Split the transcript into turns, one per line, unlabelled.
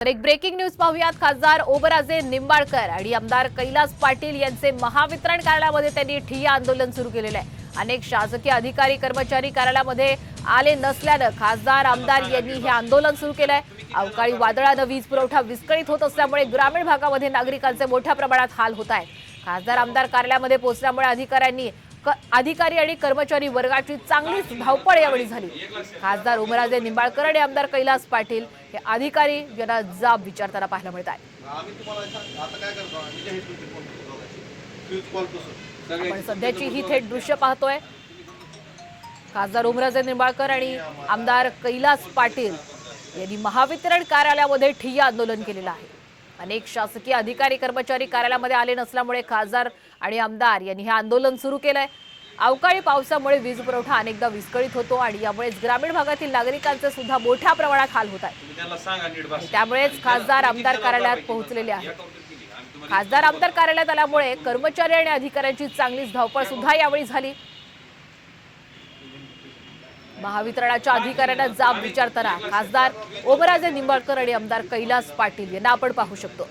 तर एक breaking news पाहूयात. खासदार ओबराजे निंबाळकर आणि आमदार कैलास पाटील यांचे महावितरण कार्यालयामध्ये त्यांनी ठिय्या आंदोलन सुरू केलेलं आहे. अनेक शासकीय अधिकारी कर्मचारी कार्यालयामध्ये आले नसल्यानं खासदार आमदार यांनी हे आंदोलन सुरू केलं आहे. अवकाळी वादळानं वीज पुरवठा विस्कळीत होत असल्यामुळे ग्रामीण भागामध्ये नागरिकांचे मोठ्या प्रमाणात हाल होत आहेत. खासदार आमदार कार्यालयामध्ये पोहोचल्यामुळे अधिकाऱ्यांनी अधिकारी आणि कर्मचारी वर्गाची चांगलीच धावपळ यावेळी झाली. खासदार उमराजे निंबाळकर आणि आमदार कैलास पाटील हे अधिकारी यांना जाब विचारताना पाहायला मिळत आहे. आपण सध्याची ही थेट दृश्य पाहतोय. खासदार उमराजे निंबाळकर आणि आमदार कैलास पाटील यांनी महावितरण कार्यालयामध्ये ठिय्या आंदोलन केलेलं आहे. अनेक शासकीय अधिकारी कर्मचारी कार्यालयामध्ये आले नसल्यामुळे खासदार आणि आमदार यांनी हे आंदोलन सुरू केलंय. अवकाळी पावसामुळे वीज पुरवठा अनेकदा विस्कळीत होतो आणि यामुळेच ग्रामीण भागातील नागरिकांचे सुद्धा मोठ्या प्रमाणात हाल होत आहेत
बस.
त्यामुळेच खासदार आमदार कार्यालयात पोहोचलेले आहेत. खासदार आमदार कार्यालयात आल्यामुळे कर्मचारी आणि अधिकाऱ्यांची चांगलीच धावपळ सुद्धा यावेळी झाली. महावितरणाच्या अधिकाऱ्यांना जाब विचारताना खासदार ओमराजे निंबाळकर आणि आमदार कैलास पाटील यांना आपण पाहू शकतो.